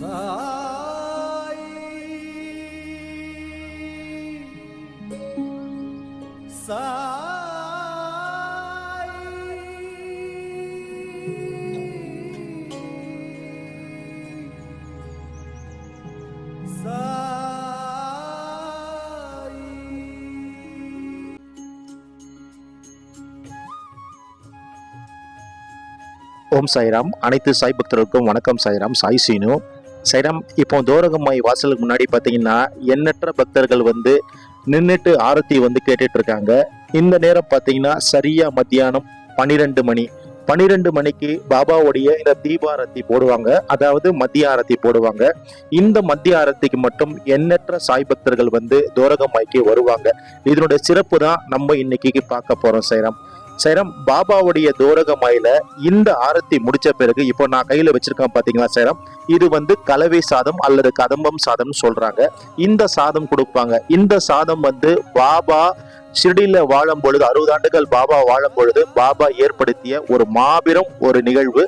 ஓம் சாய்ராம். அனைத்து சாய் பக்தர்களுக்கும் வணக்கம் சாய்ராம். சாய் சீனு. சைரம் இப்போ தோரகம்மாய் வாசலுக்கு முன்னாடி பார்த்தீங்கன்னா எண்ணற்ற பக்தர்கள் வந்து நின்றுட்டு ஆரத்தி வந்து கேட்டுட்டு இருக்காங்க இந்த நேரம் பார்த்தீங்கன்னா சரியா மத்தியானம் பன்னிரெண்டு மணி. பன்னிரெண்டு மணிக்கு பாபாவுடைய இந்த தீபாரத்தி போடுவாங்க. அதாவது மத்திய ஆரத்தி போடுவாங்க. இந்த மத்திய ஆரத்திக்கு மட்டும் எண்ணற்ற சாய் பக்தர்கள் வந்து தோரகம்மாய்க்கு வருவாங்க. இதனுடைய சிறப்பு தான் நம்ம இன்னைக்கு பார்க்க போறோம் சைரம். சேரம் பாபாவுடைய தோரகமாயில இந்த ஆரத்தி முடிச்ச பிறகு இப்போ நான் கையில வச்சிருக்கேன் பாத்தீங்களா சேரம்? இது வந்து கலவை சாதம் அல்லது கதம்பம் சாதம்னு சொல்றாங்க. இந்த சாதம் கொடுப்பாங்க. இந்த சாதம் வந்து பாபா ஷிர்டில வாழும் பொழுது அறுபது ஆண்டுகள் பாபா வாழும் பொழுது பாபா ஏற்படுத்திய ஒரு மாபெரும் ஒரு நிகழ்வு.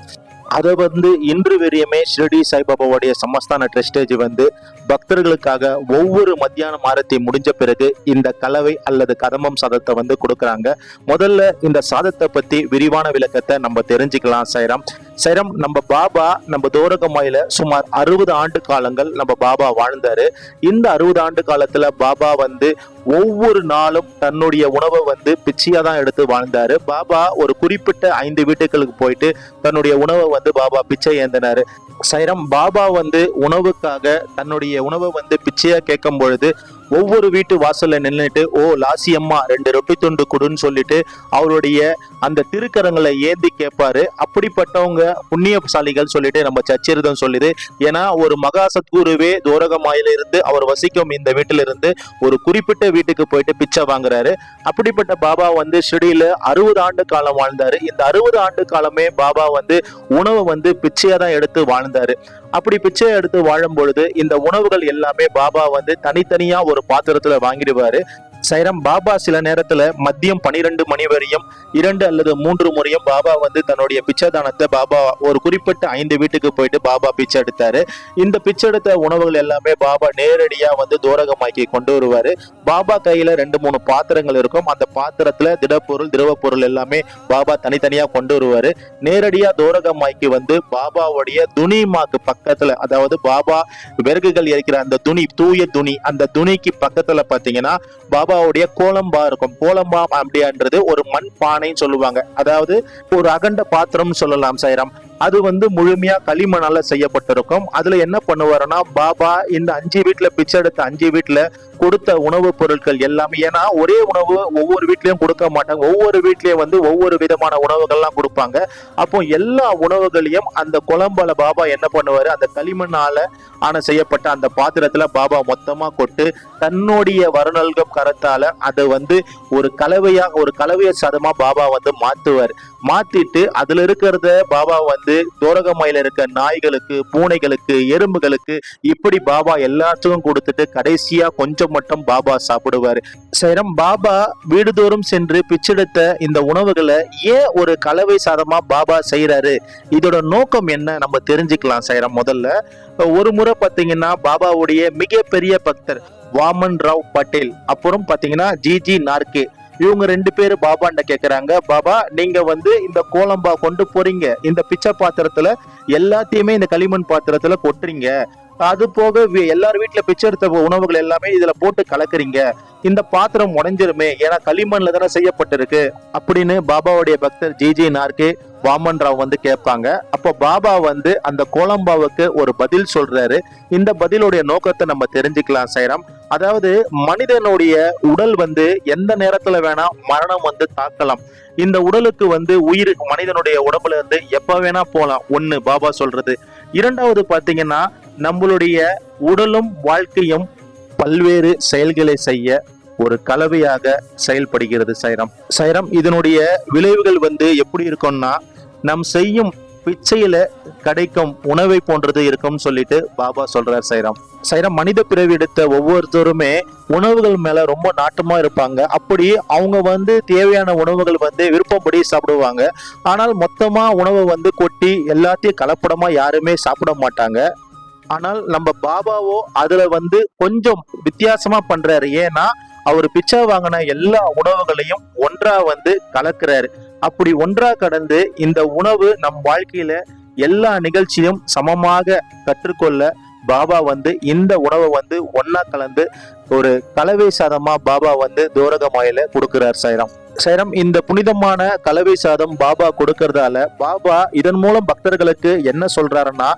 அதை வந்து இன்று வரையுமே ஷிரடி சாய்பாபாவுடைய சமஸ்தான ட்ரஸ்டேஜ் வந்து பக்தர்களுக்காக ஒவ்வொரு மத்தியானம் ஆரத்தி முடிஞ்ச பிறகு இந்த கலவை அல்லது கதம்பம் சாதத்தை வந்து கொடுக்குறாங்க. முதல்ல இந்த சாதத்தை பற்றி விரிவான விளக்கத்தை நம்ம தெரிஞ்சுக்கலாம் சைராம் சைரம் நம்ம பாபா நம்ம தோரகமாயில சுமார் அறுபது ஆண்டு காலங்கள் நம்ம பாபா வாழ்ந்தாரு. இந்த அறுபது ஆண்டு காலத்துல பாபா வந்து ஒவ்வொரு நாளும் தன்னுடைய உணவை வந்து பிச்சையா தான் எடுத்து வாழ்ந்தாரு. பாபா ஒரு குறிப்பிட்ட ஐந்து வீட்டுகளுக்கு போயிட்டு தன்னுடைய உணவை வந்து பாபா பிச்சை ஏந்தினாரு. சைரம் பாபா வந்து உணவுக்காக தன்னுடைய உணவை வந்து பிச்சையா கேட்கும் பொழுது ஒவ்வொரு வீட்டு வாசல்ல நின்றுட்டு ஓ லாசியம்மா ரெண்டு ரொட்டி துண்டு கொடுன்னு சொல்லிட்டு அவருடைய அந்த திருக்கரங்களை ஏந்தி கேட்பாரு அப்படிப்பட்டவங்க புண்ணியசாலிகள் சொல்லிட்டு நம்ம சச்சிரதம் சொல்லுது. ஏன்னா ஒரு மகா சத்குருவே தோரகமாயில இருந்து அவர் வசிக்கும் இந்த வீட்டில இருந்து ஒரு குறிப்பிட்ட வீட்டுக்கு போயிட்டு பிச்சை வாங்குறாரு. அப்படிப்பட்ட பாபா வந்து ஷிடியில அறுபது ஆண்டு காலம் வாழ்ந்தாரு. இந்த அறுபது ஆண்டு காலமே பாபா வந்து உணவை வந்து பிச்சையா தான் எடுத்து வாழ்ந்தாரு. அப்படி பிச்சை எடுத்து வாழும் பொழுது இந்த உணவுகள் எல்லாமே பாபா வந்து தனித்தனியா ஒரு பாத்திரத்துல வாங்கிடுவாரு. சைரம் பாபா சில நேரத்துல மதியம் பனிரெண்டு மணி வரையும் இரண்டு அல்லது மூன்று முறையும் பாபா வந்து தன்னுடைய பிச்சை தானத்தை பாபா ஒரு குறிப்பிட்ட ஐந்து வீட்டுக்கு போயிட்டு பாபா பிச்சை எடுத்தாரு. இந்த பிச்சை எடுத்த உணவுகள் எல்லாமே பாபா நேரடியா வந்து தூரகமாக்கி கொண்டு வருவாரு. பாபா கையில ரெண்டு மூணு பாத்திரங்கள் இருக்கும். அந்த பாத்திரத்துல திடப்பொருள் திரவ பொருள் எல்லாமே பாபா தனித்தனியா கொண்டு வருவாரு. நேரடியா தூரகமாக்கி வந்து பாபாவுடைய துணிமாக்கு பக்கத்துல அதாவது பாபா விறகுகள் இருக்கிற அந்த துணி தூய துணி அந்த துணிக்கு பக்கத்துல பாத்தீங்கன்னா பாபாவுடைய கோலம்பா இருக்கும். கோலம்பா அப்படின்றது ஒரு மண் பானைன்னு சொல்லுவாங்க. அதாவது ஒரு அகண்ட பாத்திரம்னு சொல்லலாம் சைரம் அது வந்து முழுமையா களிமணால செய்யப்பட்டிருக்கும். அதுல என்ன பண்ணுவாருன்னா பாபா இந்த அஞ்சு வீட்டுல பிச்சை எடுத்த அஞ்சு வீட்டுல கொடுத்த உணவுப் பொருட்கள் எல்லாமே ஏன்னா ஒரே உணவு ஒவ்வொரு வீட்லயும் கொடுக்க மாட்டாங்க. ஒவ்வொரு வீட்லயும் வந்து ஒவ்வொரு விதமான உணவுகள்லாம் கொடுப்பாங்க. அப்போ எல்லா உணவுகளையும் அந்த குழம்பால பாபா என்ன பண்ணுவாரு? அந்த களிமண்ணால ஆன செய்யப்பட்ட அந்த பாத்திரத்துல பாபா மொத்தமா கொட்டு தன்னுடைய வருணல்கம் கரத்தால அதை வந்து ஒரு கலவையா ஒரு கலவைய சதமா பாபா வந்து மாத்துவார். மாத்திட்டு அதுல இருக்கிறத பாபா வந்து தோரகமையில இருக்க நாய்களுக்கு பூனைகளுக்கு எறும்புகளுக்கு இப்படி பாபா எல்லாத்துக்கும் கொடுத்துட்டு கடைசியா கொஞ்சம் மட்டும் பாபா சாப்பிடுவாரு. சேரம் பாபா வீடுதோறும் சென்று பிச்செடுத்த இந்த உணவுகளை ஏன் ஒரு கலவை சாதமா பாபா செய்யறாரு இதோட நோக்கம் என்ன? நம்ம தெரிஞ்சுக்கலாம் சேரம் முதல்ல. ஒரு முறை பாத்தீங்கன்னா பாபாவுடைய மிகப்பெரிய பக்தர் வாமன் ராவ் பட்டேல். அப்புறம் பாத்தீங்கன்னா ஜிஜி நார்கே. இவங்க ரெண்டு பேரும் பாபாண்ட கேக்குறாங்க. பாபா நீங்க வந்து இந்த கோலம்பா கொண்டு போறீங்க. இந்த பிச்சை பாத்திரத்துல எல்லாத்தையுமே இந்த களிமண் பாத்திரத்துல கொட்டுறீங்க. அது போக வி- எல்லார் வீட்டுல பிச்சை எடுத்த உணவுகள் எல்லாமே இதுல போட்டு கலக்குறீங்க. இந்த பாத்திரம் உடைஞ்சிருமே ஏன்னா களிமண்ல தானே செய்யப்பட்டிருக்கு அப்படின்னு பாபாவுடைய பக்தர் ஜிஜி நார்கே வாமன் ராவ் வந்து கேட்பாங்க. அப்போ பாபா வந்து அந்த கோலம்பாவுக்கு ஒரு பதில் சொல்றாரு. இந்த பதிலுடைய நோக்கத்தை நம்ம தெரிஞ்சுக்கலாம் சைரம். அதாவது மனிதனுடைய உடல் வந்து எந்த நேரத்துல வேணா மரணம் வந்து தாக்கலாம். இந்த உடலுக்கு வந்து உயிர் மனிதனுடைய உடம்புல இருந்து எப்ப வேணா போகலாம் ஒன்னு பாபா சொல்றது. இரண்டாவது பாத்தீங்கன்னா நம்மளுடைய உடலும் வாழ்க்கையும் பல்வேறு செயல்களை செய்ய ஒரு கலவையாக செயல்படுகிறது சைரம். சைரம் இதனுடைய விளைவுகள் வந்து எப்படி இருக்கும்னா நம் செய்யும் பிச்சையில கிடைக்கும் உணவை போன்றது இருக்கும்னு சொல்லிட்டு பாபா சொல்றார் சைரம். சைரம் மனித பிறவி எடுத்த ஒவ்வொருத்தருமே உணவுகள் மேல ரொம்ப நாட்டமா இருப்பாங்க. அப்படி அவங்க வந்து தேவையான உணவுகள் வந்து விருப்பப்படி சாப்பிடுவாங்க. ஆனால் மொத்தமா உணவை வந்து கொட்டி எல்லாத்தையும் கலப்படமா யாருமே சாப்பிட மாட்டாங்க. ஆனால் நம்ம பாபாவோ அதுல வந்து கொஞ்சம் வித்தியாசமா பண்றாரு. ஏன்னா அவர் பிச்சை வாங்கின எல்லா உணவுகளையும் ஒன்றா வந்து கலக்குறாரு. அப்படி ஒன்றா கடந்து இந்த உணவு நம் வாழ்க்கையில எல்லா நிகழ்ச்சியும் சமமாக கற்றுக்கொள்ள பாபா வந்து இந்த உணவை வந்து ஒன்னா கலந்து ஒரு கலவை சாதமா பாபா வந்து தோரகமாயில கொடுக்கிறார் சைராம். சைரம் இந்த புனிதமான கலவை சாதம் பாபா கொடுக்கறதால பாபா இதன் மூலம் பக்தர்களுக்கு என்ன சொல்றாருன்னா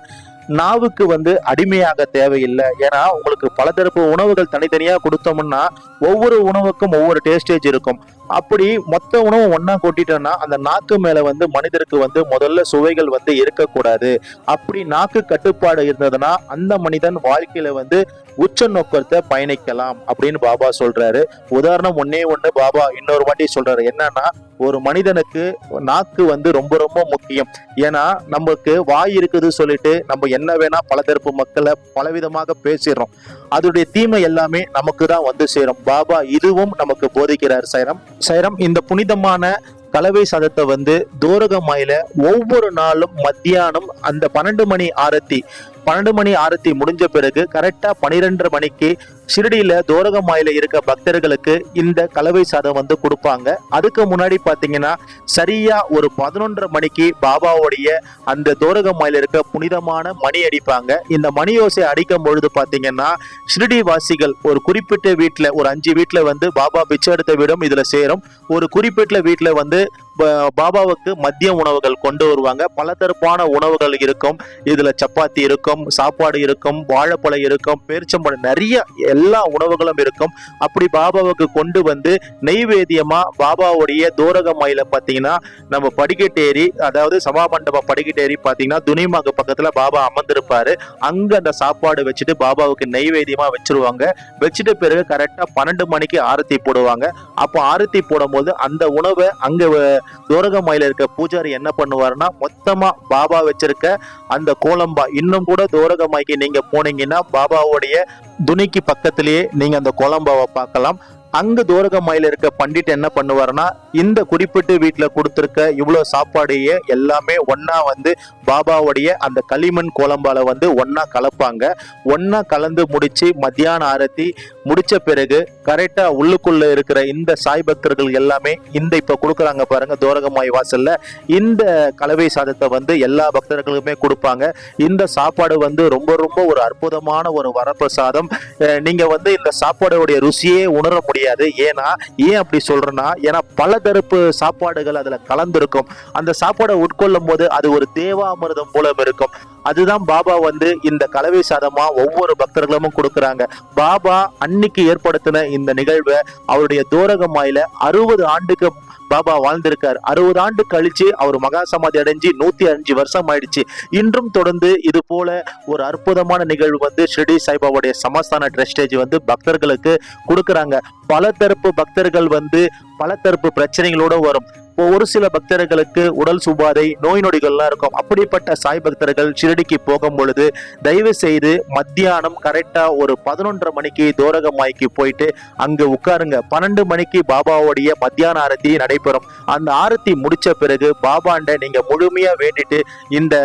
நாவுக்கு வந்து அடிமையாக தேவையில்லை. ஏன்னா உங்களுக்கு பலதரப்பு உணவுகள் தனித்தனியாக கொடுத்தோம்னா ஒவ்வொரு உணவுக்கும் ஒவ்வொரு டேஸ்டேஜ் இருக்கும். அப்படி மொத்த உணவு ஒன்னா கொட்டிட்டோம்னா அந்த நாக்கு மேல வந்து மனிதருக்கு வந்து முதல்ல சுவைகள் வந்து இருக்கக்கூடாது. அப்படி நாக்கு கட்டுப்பாடு இருந்ததுன்னா அந்த மனிதன் வாழ்க்கையில வந்து உச்ச நோக்கத்தை பயணிக்கலாம் அப்படின்னு பாபா சொல்றாரு. உதாரணம் ஒன்னே ஒண்ணு பாபா இன்னொரு வாட்டி சொல்றாரு. என்னன்னா ஒரு மனிதனுக்கு நாக்கு வந்து ரொம்ப ரொம்ப முக்கியம். ஏன்னா நமக்கு வாய் இருக்குது சொல்லிட்டு நம்ம என்ன வேணா பலதரப்பு மக்களை பலவிதமாக பேசிடுறோம். அதோடைய தீமை எல்லாமே நமக்கு தான் வந்து சேரும். பாபா இதுவும் நமக்கு போதிக்கிறார் சைரம். சைரம் இந்த புனிதமான கலவை சாதத்தை வந்து தோரகமாயில ஒவ்வொரு நாளும் மத்தியானம் அந்த பன்னெண்டு மணி ஆரத்தி பன்னெண்டு மணி ஆரத்தி முடிஞ்ச பிறகு கரெக்டா பனிரெண்டரை மணிக்கு ஷிரடியில தோரகமாயில இருக்க பக்தர்களுக்கு இந்த கலவை சாதம் வந்து கொடுப்பாங்க. அதுக்கு முன்னாடி பாத்தீங்கன்னா சரியா ஒரு பதினொன்றரை மணிக்கு பாபாவுடைய அந்த தோரகமாயில இருக்க புனிதமான மணி அடிப்பாங்க. இந்த மணி ஓசை அடிக்கும் பொழுது பாத்தீங்கன்னா ஷிரடி வாசிகள் ஒரு குறிப்பிட்ட வீட்டுல ஒரு அஞ்சு வீட்டுல வந்து பாபா பிச்சை எடுத்த வீடும் இதுல சேரும். ஒரு குறிப்பிட்ட வீட்டுல வந்து பாபாவுக்கு மதிய உணவுகள் கொண்டு வருவாங்க. பலதரப்பான உணவுகள் இருக்கும். இதுல சப்பாத்தி இருக்கும் சாப்பாடு இருக்கும் வாழைப்பழம் இருக்கும் பேரிச்சம்பழம் நிறைய எல்லா உணவுகளும் இருக்கும். அப்படி பாபாவுக்கு கொண்டு வந்து நெய்வேத்தியமா பாபாவுடைய தூரக மயில பாத்தீங்கன்னா நம்ம படிக்கட்டேரி அதாவது சபாமண்டப படிக்கட்டேரி பாத்தீங்கன்னா துணிமாக்கு பக்கத்துல பாபா அமர்ந்திருப்பாரு. அங்க அந்த சாப்பாடு வச்சுட்டு பாபாவுக்கு நெய்வேத்தியமா வச்சிருவாங்க. வச்சுட்டு பிறகு கரெக்டா பன்னெண்டு மணிக்கு ஆரத்தி போடுவாங்க. அப்போ ஆரத்தி போடும்போது அந்த உணவை அங்க தூரகமாயில இருக்க பூஜாரி என்ன பண்ணுவாருன்னா மொத்தமா பாபா வச்சிருக்க அந்த கோலம்பா. இன்னும் கூட தூரகமாய்க்கு நீங்க போனீங்கன்னா பாபாவுடைய துணிக்கு பக்கத்திலேயே நீங்க அந்த கோலம்பாவை பார்க்கலாம். அங்க தோரகமாயில இருக்க பண்டிட் என்ன பண்ணுவாருன்னா இந்த குறிப்பிட்ட வீட்டுல கொடுத்துருக்க இவ்வளவு சாப்பாடையே எல்லாமே ஒன்னா வந்து பாபாவுடைய அந்த களிமண் கோலம்பால வந்து ஒன்னா கலப்பாங்க. ஒன்னா கலந்து முடிச்சு மத்தியான ஆரத்தி முடிச்ச பிறகு கரெக்டா உள்ளுக்குள்ள இருக்கிற இந்த சாய் பக்தர்கள் எல்லாமே இந்த இப்ப கொடுக்குறாங்க பாருங்க தோரகமாய் வாசல்ல. இந்த கலவை சாதத்தை வந்து எல்லா பக்தர்களுக்குமே கொடுப்பாங்க. இந்த சாப்பாடு வந்து ரொம்ப ரொம்ப ஒரு அற்புதமான ஒரு வரப்பிரசாதம். நீங்க வந்து இந்த சாப்பாடுடைய ருசியே உணர முடியும் கிடையாது ஏன்னா ஏன் அப்படி சொல்றேன்னா ஏன்னா பல தரப்பு சாப்பாடுகள் அதுல கலந்திருக்கும். அந்த சாப்பாடை உட்கொள்ளும் போது அது ஒரு தேவாமிர்தம் போல இருக்கும். அதுதான் பாபா வந்து இந்த கலவை சாதமா ஒவ்வொரு பக்தர்களும் கொடுக்குறாங்க. பாபா அன்னைக்கு ஏற்படுத்தின இந்த நிகழ்வை அவருடைய தோரகமாயில அறுபது ஆண்டுக்கு பாபா வாழ்ந்திருக்கார். அறுபது ஆண்டு கழிச்சு அவர் மகா சமாதி அடைஞ்சு நூத்தி அஞ்சு வருஷம் ஆயிடுச்சு. இன்றும் தொடர்ந்து இது போல ஒரு அற்புதமான நிகழ்வு வந்து ஷிர்டி சாய்பாபாவுடைய சமஸ்தான ட்ரஸ்டேஜ் வந்து பக்தர்களுக்கு கொடுக்குறாங்க. பல தரப்பு பக்தர்கள் வந்து பல தரப்பு பிரச்சனைகளோட வரும். ஒரு சில பக்தர்களுக்கு உடல் சுபாதை நோய் நொடிகள்லாம் இருக்கும். அப்படிப்பட்ட சாய் பக்தர்கள் ஷிரடிக்கு போகும் பொழுது தயவு செய்து மத்தியானம் கரெக்டாக ஒரு பதினொன்றரை மணிக்கு தோரகமாய்க்கு போயிட்டு அங்கே உட்காருங்க. பன்னெண்டு மணிக்கு பாபாவுடைய மத்தியான ஆரத்தி நடைபெறும். அந்த ஆரத்தி முடிச்ச பிறகு பாபாண்ட நீங்க முழுமையா வேண்டிட்டு இந்த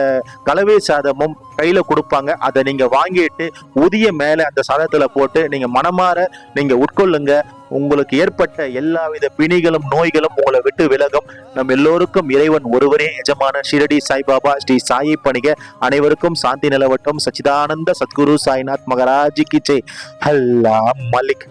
கலவை சாதமும் கையில கொடுப்பாங்க. அதை நீங்க வாங்கிட்டு உதிய மேல அந்த சாதத்துல போட்டு நீங்க மனமாற நீங்க உட்கொள்ளுங்க. உங்களுக்கு ஏற்பட்ட எல்லாவித பிணிகளும் நோய்களும் உங்களை விட்டு விலகும். நம் எல்லோருக்கும் இறைவன் ஒருவரே எஜமான ஷிரடி சாய்பாபா ஸ்ரீ சாயி பணிக. அனைவருக்கும் சாந்தி நிலவட்டும். சச்சிதானந்த சத்குரு சாய்நாத் மகராஜி கிச்சை ஜெய். அல்லா மலிக்